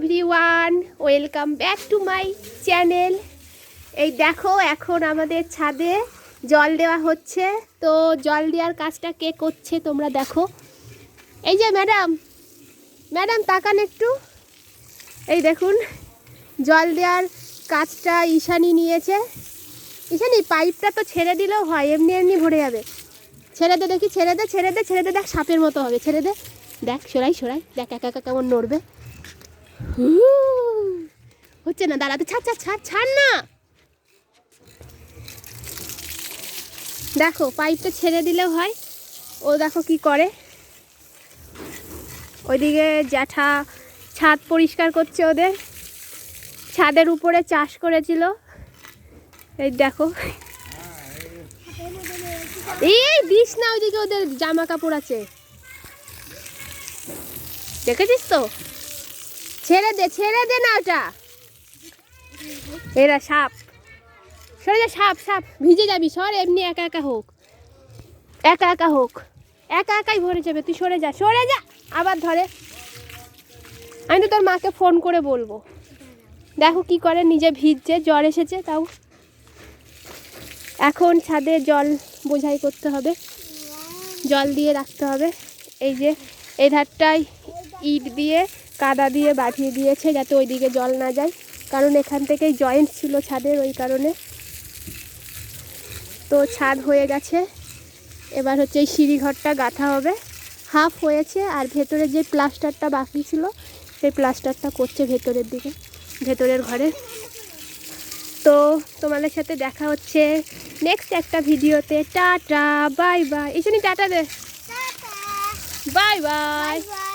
Everyone welcome back to my channel এই দেখো, এখন আমাদের ছাদে জল দেওয়া হচ্ছে। তো জল দেওয়ার কাজটা কে করছে তোমরা দেখো। এই যে ম্যাডাম ম্যাডাম তাকান একটু। এই দেখুন, জল দেওয়ার কাজটা ঈশানি নিয়েছে। ঈশানি, পাইপটা তো ছেড়ে দিলেও হয়, এমনি এমনি ভরে যাবে। ছেড়ে দে দেখি, ছেড়ে দে ছেড়ে দে ছেড়ে দে, দেখ সাপের মতো হবে। ছেড়ে দে, দেখ, সরাই সরাই, দেখ, একা একা কেমন নড়বে। হচ্ছে না দাঁড়াতে ছাড় ছাড় ছাড় ছাড় না দেখো পাইপটা ছেড়ে দিলেও হয়। ও দেখো কি করে। ওইদিকে জ্যাঠা ছাদ পরিষ্কার করছে ওদের। ছাদের উপরে চাষ করেছিল। এই দেখো। এই দিস না, ওইদিকে ওদের জামা কাপড় আছে। দেখেছিস তো? ছেড়ে দে ছেড়ে দে না ওটা। এরা সাপ। সরে যা, সাপ সাপ। ভিজে যাবি, সর এমনি একা একা হোক। একা একা হোক। একা একাই ভরে যাবে, তুই সরে যা সরে যা। আবার ধরে। আমি তো তোর মাকে ফোন করে বলব। দেখো কি করে, নিজে ভিজছে, জ্বর এসেছে, তাও। এখন ছাদে জল বোঝাই করতে হবে। জল দিয়ে রাখতে হবে। এই যে, এই ধারটায় ইট দিয়ে কাদা দিয়ে বাঁধিয়ে দিয়েছে যাতে ওইদিকে জল না যায়। কারণ এখান থেকেই জয়েন্ট ছিল ছাদের ওই কারণে। তো ছাদ হয়ে গেছে। এবার হচ্ছে এই সিঁড়িঘরটা গাঁথা হবে। হাফ হয়েছে আর ভেতরে যে প্লাস্টারটা বাকি ছিল সেই প্লাস্টারটা করছে ভেতরের দিকে ভেতরের ঘরে। তো তোমাদের সাথে দেখা হচ্ছে নেক্সট একটা ভিডিওতে। টাটা বাই বাই এই শুনি টাটা দে। Bye bye bye